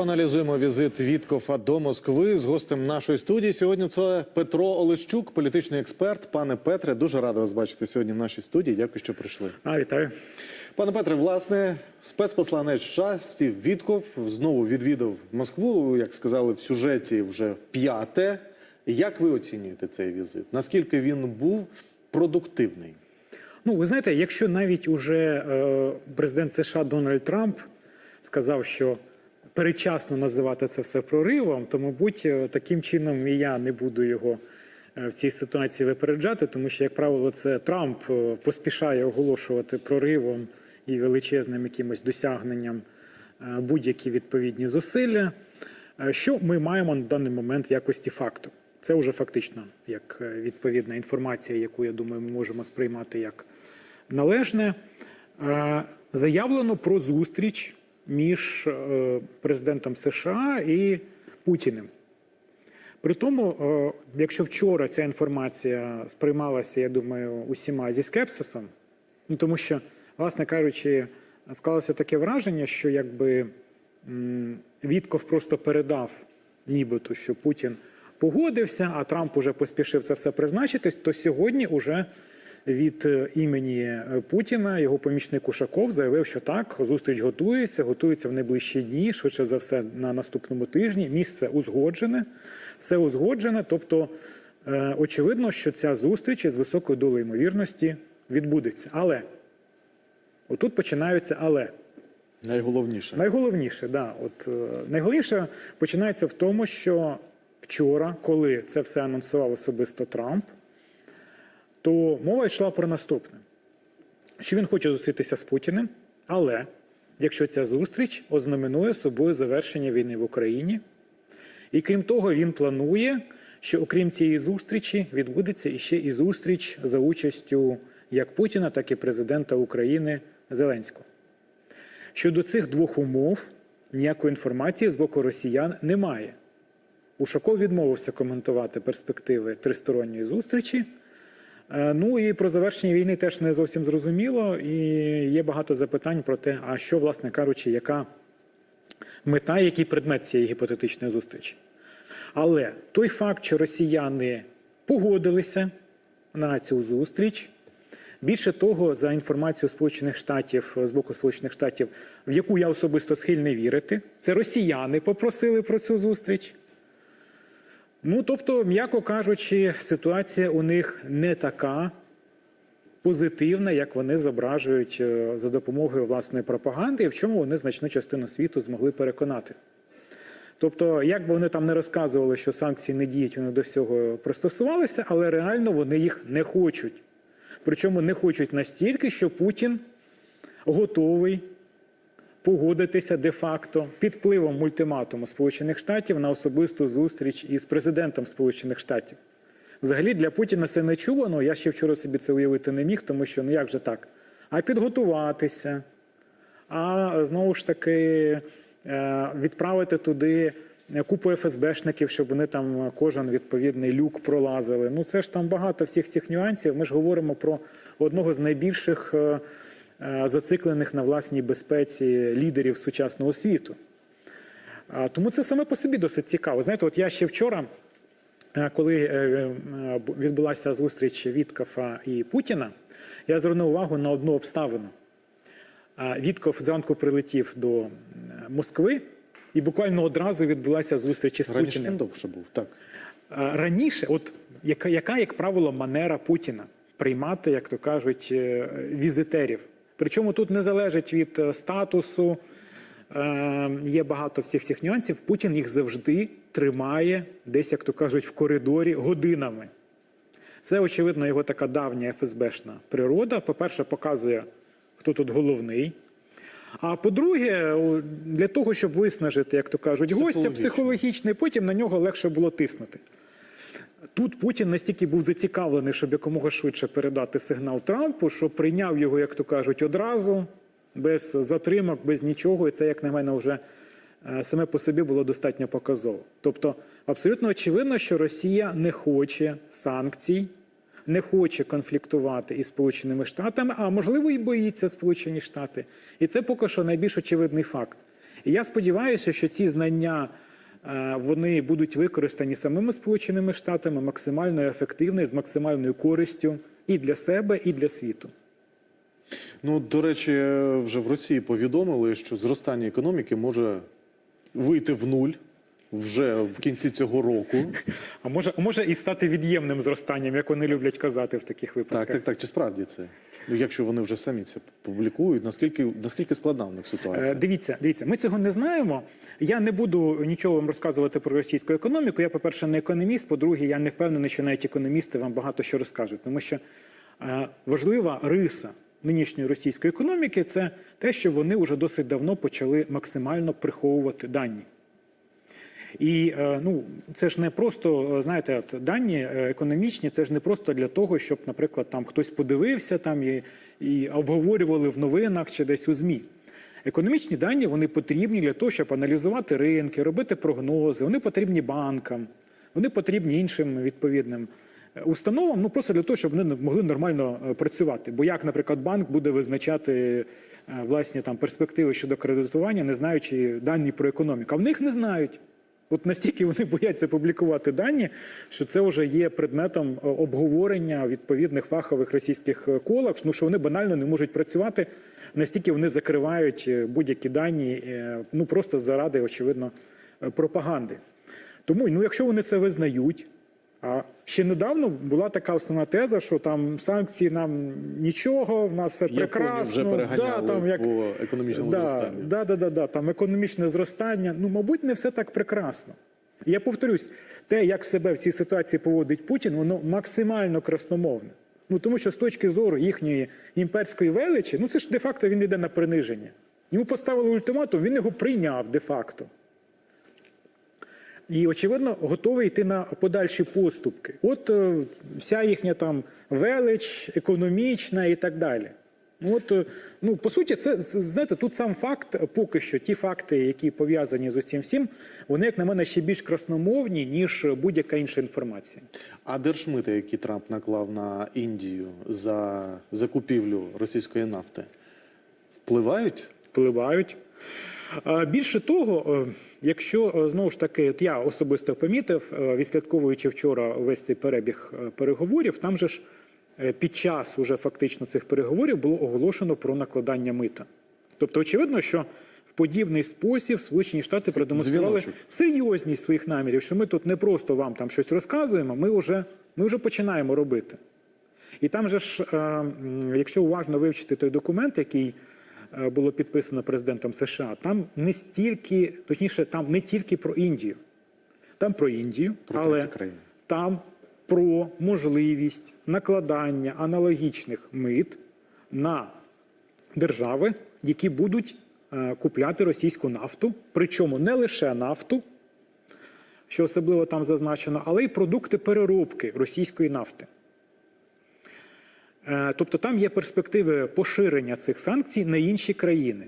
Аналізуємо візит Віткофа до Москви з гостем нашої студії. Сьогодні це Петро Олещук, політичний експерт. Пане Петре, дуже радий вас бачити сьогодні в нашій студії. Дякую, що прийшли. А, вітаю. Пане Петре, власне, спецпосланець США Стів Вітков знову відвідав Москву, як сказали в сюжеті, вже в п'яте. Як ви оцінюєте цей візит? Наскільки він був продуктивний? Ну, ви знаєте, якщо навіть уже е, президент США Дональд Трамп сказав, що передчасно називати це все проривом, то, мабуть, е, таким чином і я не буду його е, в цій ситуації випереджати, тому що, як правило, це Трамп е, поспішає оголошувати проривом і величезним якимось досягненням будь-які відповідні зусилля. Що ми маємо на даний момент в якості факту? Це вже фактично як відповідна інформація, яку я думаю, ми можемо сприймати як належне. Заявлено про зустріч між е, президентом США і Путіним. При тому, е, якщо вчора ця інформація сприймалася, я думаю, усіма зі скепсисом, ну тому що, власне кажучи, склалося таке враження, що якби Вітков просто передав, нібито, що Путін погодився, а Трамп уже поспішив це все призначити, то сьогодні уже від е, імені е, Путіна його помічник Ушаков заявив, що так, зустріч готується, готується в найближчі дні, швидше за все на наступному тижні. Місце узгоджене, все узгоджене. Тобто, е, очевидно, що ця зустріч із високою долею ймовірності відбудеться. Але отут починаються але. Найголовніше. Найголовніше, да, от е, найголовніше починається в тому, що вчора, коли це все анонсував особисто Трамп, то мова йшла про наступне: що він хоче зустрітися з Путіним, але якщо ця зустріч ознаменує собою завершення війни в Україні, і крім того, він планує, що окрім цієї зустрічі відбудеться іще і зустріч за участю як Путіна, так і президента України Зеленського. Щодо цих двох умов ніякої інформації з боку росіян немає. Ушаков відмовився коментувати перспективи тристоронньої зустрічі. Е, Ну і про завершення війни теж не зовсім зрозуміло, і є багато запитань про те, а що, власне кажучи, яка мета, який предмет цієї гіпотетичної зустрічі. Але той факт, що росіяни погодилися на цю зустріч, більше того, за інформацією Сполучених Штатів з боку Сполучених Штатів, в яку я особисто схильний вірити, це росіяни попросили про цю зустріч. Ну, тобто, м'яко кажучи, ситуація у них не така позитивна, як вони зображують е, за допомогою власної пропаганди, і в чому вони значну частину світу змогли переконати. Тобто, як би вони там не розказували, що санкції не діють, вони до всього пристосувалися, але реально вони їх не хочуть. Причому не хочуть настільки, що Путін готовий погодитися де-факто під впливом мультиматуму Сполучених Штатів на особисту зустріч із президентом Сполучених Штатів. Взагалі для Путіна це не чувано. Я ще вчора собі це уявити не міг, тому що ну як же так? А підготуватися, а знову ж таки е, відправити туди купу ФСБшників, щоб вони там кожен відповідний люк пролазили. Ну це ж там багато всіх цих нюансів. Ми ж говоримо про одного з найбільших е, зациклених на власній безпеці лідерів сучасного світу. Тому це саме по собі досить цікаво. Знаєте, от я ще вчора, е, коли е, е, відбулася зустріч Віткафа і Путіна, я звернув увагу на одну обставину. Вітков зранку прилетів до е, Москви, і буквально одразу відбулася зустріч із Раніше Путіним. він довше був, так. Раніше, от яка, яка, як правило, манера Путіна приймати, як то кажуть, е, візитерів. Причому тут не залежить від е, статусу, е, є багато всіх цих нюансів. Путін їх завжди тримає десь, як то кажуть, в коридорі годинами. Це, очевидно, його така давня ФСБшна природа. По-перше, показує, хто тут головний. А по-друге, для того, щоб виснажити, як то кажуть, гостя психологічно, потім на нього легше було тиснути. Тут Путін настільки був зацікавлений, щоб якомога швидше передати сигнал Трампу, що прийняв його, як то кажуть, одразу, без затримок, без нічого. І це, як на мене, вже е, саме по собі було достатньо показово. Тобто, абсолютно очевидно, що Росія не хоче санкцій, не хоче конфліктувати із Сполученими Штатами, а можливо і боїться Сполучені Штати. І це поки що найбільш очевидний факт. І я сподіваюся, що ці знання вони будуть використані самими Сполученими Штатами максимально ефективно і з максимальною користю і для себе, і для світу. Ну, до речі, вже в Росії повідомили, що зростання економіки може вийти в нуль вже в кінці цього року. А може, а може і стати від'ємним зростанням, як вони люблять казати в таких випадках. Так, так, так. Чи справді це? Ну, якщо вони вже самі це публікують, наскільки, наскільки складна в них Е, ситуація? Дивіться, дивіться, ми цього не знаємо. Я не буду нічого вам розказувати про російську економіку. Я, по-перше, не економіст. По-друге, я не впевнений, що навіть економісти вам багато що розкажуть, тому що е, важлива риса нинішньої російської економіки це те, що вони вже досить давно почали максимально приховувати дані. І е, ну, це ж не просто, е, знаєте, от дані е, економічні, це ж не просто для того, щоб, наприклад, там хтось подивився там і, і обговорювали в новинах чи десь у ЗМІ. Економічні дані вони потрібні для того, щоб аналізувати ринки, робити прогнози. Вони потрібні банкам, вони потрібні іншим відповідним установам. Ну просто для того, щоб вони могли нормально працювати. Бо як, наприклад, банк буде визначати власні там перспективи щодо кредитування, не знаючи дані про економіку, а в них не знають. От настільки вони бояться публікувати дані, що це вже є предметом е, обговорення відповідних фахових російських е, колах, ну що вони банально не можуть працювати, настільки вони закривають е, будь-які дані, ну просто заради, очевидно, пропаганди. Тому, ну, якщо вони це визнають, ще недавно була така основна теза, що там санкції нам нічого, в нас все Японію прекрасно. вже переганяли там, як, по економічному да, зростанню. Да, да, да, да, там економічне зростання. Ну, мабуть, не все так прекрасно. Я повторюсь, те, як себе в цій ситуації поводить Путін, воно максимально красномовне. Ну тому що з точки зору їхньої імперської величі, ну це ж де-факто він йде на приниження. Йому поставили ультиматум, він його прийняв де-факто. І, очевидно, готовий йти на подальші поступки. От е, вся їхня там велич, економічна і так далі. От, е, ну, по суті, це, знаєте, тут сам факт, поки що, ті факти, які пов'язані з усім всім, вони, як на мене, ще більш красномовні, ніж будь-яка інша інформація. А держмити, які Трамп наклав на Індію за закупівлю російської нафти, впливають? впливають. Більше того, е, якщо е, знову ж таки, от я особисто помітив, е, відслідковуючи вчора весь цей перебіг переговорів, там же ж під час уже фактично цих переговорів було оголошено про накладання мита. Тобто, очевидно, що в подібний спосіб Сполучені Штати продемонстрували Дзвіночок. серйозність своїх намірів, що ми тут не просто вам там щось розказуємо, ми вже, ми вже починаємо робити. І там же ж, якщо уважно вивчити той документ, який було підписано президентом США, там не стільки, точніше, там не тільки про Індію, там про Індію, Про але там про можливість накладання аналогічних мит на держави, які будуть е, купляти російську нафту, причому не лише нафту, що особливо там зазначено, але й продукти переробки російської нафти. Е, Тобто там є перспективи поширення цих санкцій на інші країни.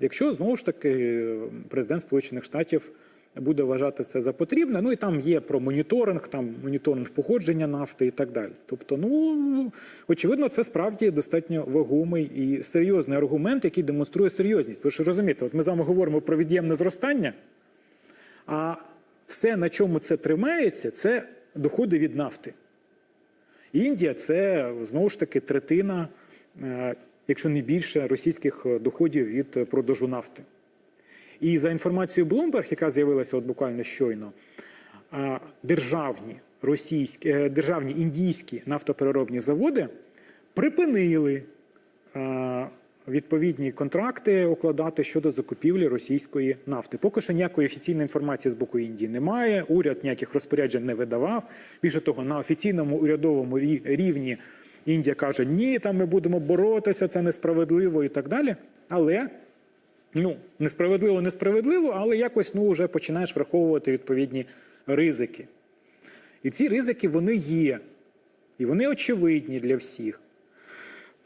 Якщо знову ж таки президент Сполучених Штатів буде вважати це за потрібне, ну і там є про моніторинг, там моніторинг походження нафти і так далі. Тобто, ну очевидно, це справді достатньо вагомий і серйозний аргумент, який демонструє серйозність. Ви ж розумієте, от ми з вами говоримо про від'ємне зростання, а все, на чому це тримається, це доходи від нафти. Індія це знову ж таки третина, е, якщо не більше, російських доходів від продажу нафти. І за інформацією Bloomberg, яка з'явилася от буквально щойно, е, державні російські, е, державні індійські нафтопереробні заводи припинили відповідні контракти укладати щодо закупівлі російської нафти. Поки що ніякої офіційної інформації з боку Індії немає. Уряд ніяких розпоряджень не видавав. Більше того, на офіційному урядовому рівні Індія каже: ні, там ми будемо боротися, це несправедливо і так далі. Але ну, несправедливо, несправедливо, але якось ну, вже починаєш враховувати відповідні ризики. І ці ризики вони є, і вони очевидні для всіх.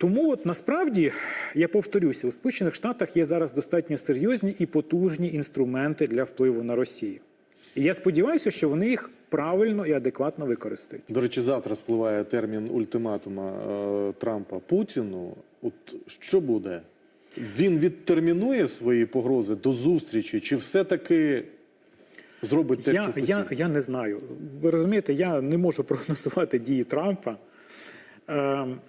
Тому от насправді я повторюся, у Сполучених Штатах є зараз достатньо серйозні і потужні інструменти для впливу на Росію. І я сподіваюся, що вони їх правильно і адекватно використають. До речі, завтра спливає термін ультиматума е, Трампа Путіну. От що буде? Він відтермінує свої погрози до зустрічі, чи все-таки зробить те, я, що хотів? я, я не знаю. Ви розумієте, я не можу прогнозувати дії Трампа. Ем,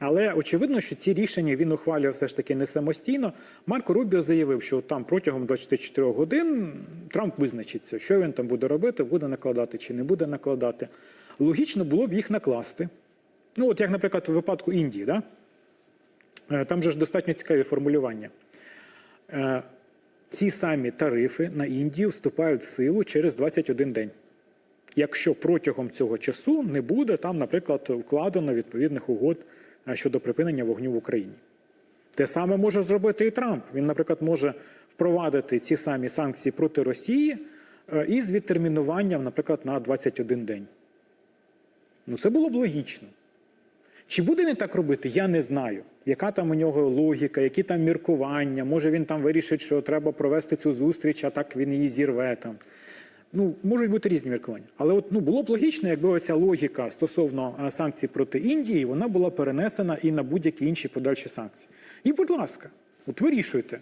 але очевидно, що ці рішення він ухвалює все ж таки не самостійно. Марко Рубіо заявив, що там протягом 24 годин Трамп визначиться, що він там буде робити, буде накладати чи не буде накладати. Логічно було б їх накласти. Ну, от як, наприклад, у випадку Індії, да? Е, там же ж достатньо цікаві формулювання. Е, ці самі тарифи на Індію вступають в силу через 21 день. Якщо протягом цього часу не буде там, наприклад, укладено відповідних угод щодо припинення вогню в Україні. Те саме може зробити і Трамп. Він, наприклад, може впровадити ці самі санкції проти Росії е, із відтермінуванням, наприклад, на 21 день. Ну, це було б логічно. Чи буде він так робити, я не знаю. Яка там у нього логіка, які там міркування, може він там вирішить, що треба провести цю зустріч, а так він її зірве там. Ну, можуть бути різні міркування. Але от ну було б логічно, якби оця логіка стосовно е, санкцій проти Індії, вона була перенесена і на будь-які інші подальші санкції. І, будь ласка, от вирішуйте.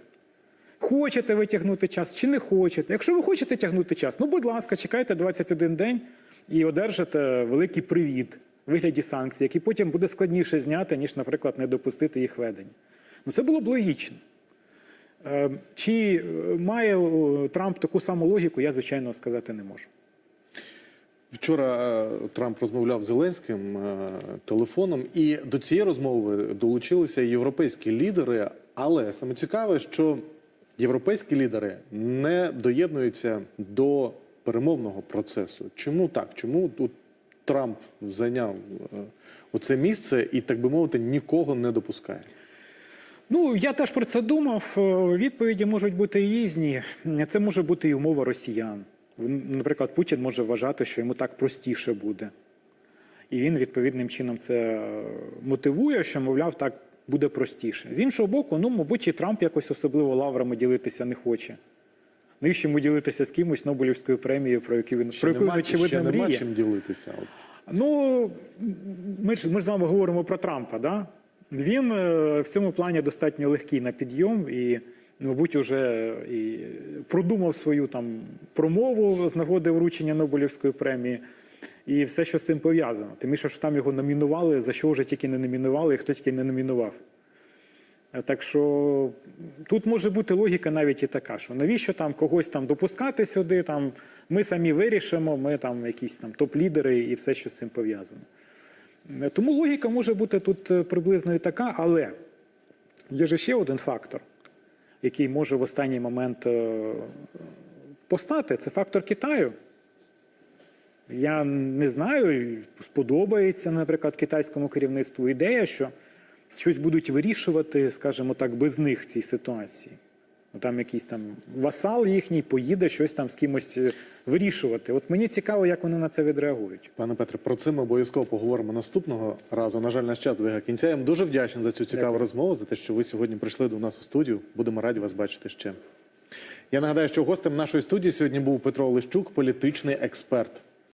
Хочете ви тягнути час чи не хочете. Якщо ви хочете тягнути час, ну будь ласка, чекайте 21 день і одержите великий привід в вигляді санкцій, які потім буде складніше зняти, ніж, наприклад, не допустити їх ведення. Ну це було б логічно. Е, Чи е, має е, Трамп таку саму логіку, я звичайно сказати не можу. Вчора е, Трамп розмовляв з Зеленським телефоном, і до цієї розмови долучилися європейські лідери. Але саме цікаве, що європейські лідери не доєднуються до перемовного процесу. Чому так? Чому тут Трамп зайняв оце місце і, так би мовити, нікого не допускає? Ну, я теж про це думав. Е, Відповіді можуть бути різні. Це може бути і умова росіян. Наприклад, Путін може вважати, що йому так простіше буде. І він відповідним чином це е, мотивує, що, мовляв, так буде простіше. З іншого боку, ну, мабуть, і Трамп якось особливо лаврами ділитися не хоче. Навіщо йому ділитися з кимось Нобелівською премією, про яку він про яку він, нема, очевидно ще нема мріє? чим ділитися. Ну, ми ж, ми ж з вами говоримо про Трампа. Да? Він е, в цьому плані достатньо легкий на підйом і, мабуть, уже і продумав свою там промову з нагоди вручення Нобелівської премії і все, що з цим пов'язано. Тим більше, що там його номінували, за що вже тільки не номінували, і хто тільки не номінував. Е, Так що тут може бути логіка навіть і така, що навіщо там когось там допускати сюди, там ми самі вирішимо, ми там якісь там топ-лідери і все, що з цим пов'язано. Тому логіка може бути тут е, приблизно і така, але є ж ще один фактор, який може в останній момент е, постати, це фактор Китаю. Я не знаю, сподобається, наприклад, китайському керівництву ідея, що щось будуть вирішувати, скажімо так, без них в цій ситуації. Ну, Там якийсь там васал їхній поїде щось там з кимось е, вирішувати. От мені цікаво, як вони на це відреагують. Пане Петре, про це ми обов'язково поговоримо наступного разу. На жаль, наш час добігає кінця. Я вам дуже вдячний за цю цікаву Дякую. розмову, за те, що ви сьогодні прийшли до нас у студію. Будемо раді вас бачити ще. Я нагадаю, що гостем нашої студії сьогодні був Петро Олещук, політичний експерт.